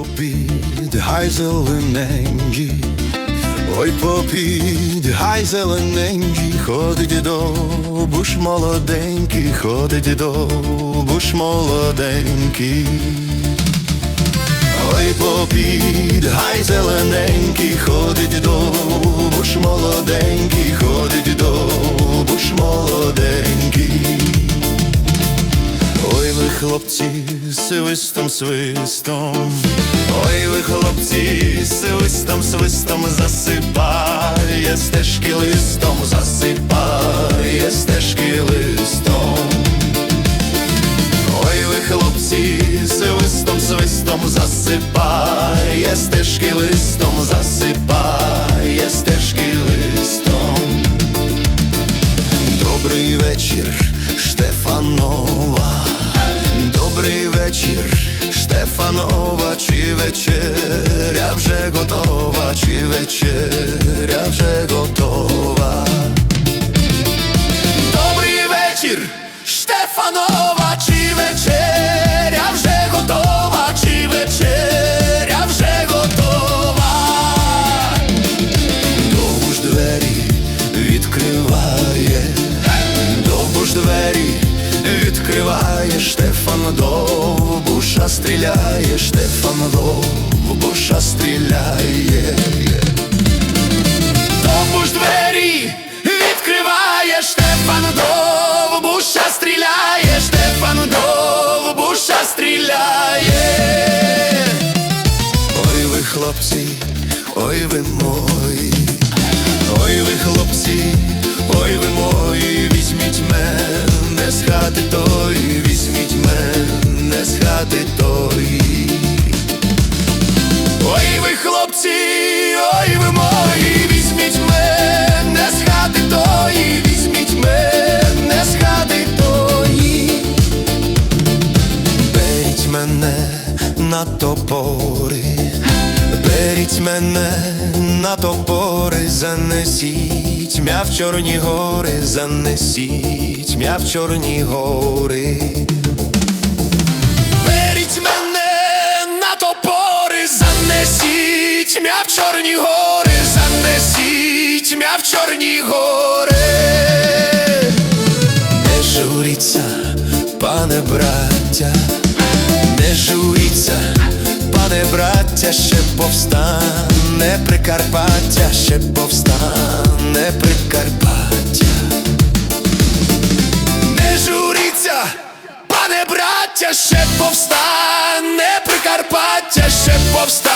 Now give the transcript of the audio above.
попід, гай зелененький, ой попід, гай зелененький, ходить довбуш молоденький, ходить довбуш молоденький. Ой попід, гай зелененький, ходить довбуш молоденький, ходить довбуш молоденький. Ой ви хлопці, свистом, свистом, ой ви хлопці, свистом, свистом засипає стежки листом, засипає стежки листом. Ой ви хлопці, свистом, свистом засипає стежки листом, засипає стежки листом. Добрий вечір, вечір, Штефанова, чи вечеря вже готова, чи вечеря вже готова. Стріляє, Штефан довбуша стріляє. Хлопці, ой ви мої, візьміть мене з хати тої, візьміть мене з хати тої. Беріть мене на топори, беріть мене на топори, занесіть м'я в чорні гори, занесіть м'я в чорні гори. Беріть мене на топори, занесіть м'я в чорні гори, занесіть м'я в чорні гори. Не журіться, пане браття, не журіться, пане браття, ще повстане Прикарпаття, ще повстане Прикарпаття. Не журіться, пане браття, ще повстане Прикарпаття, ще повстане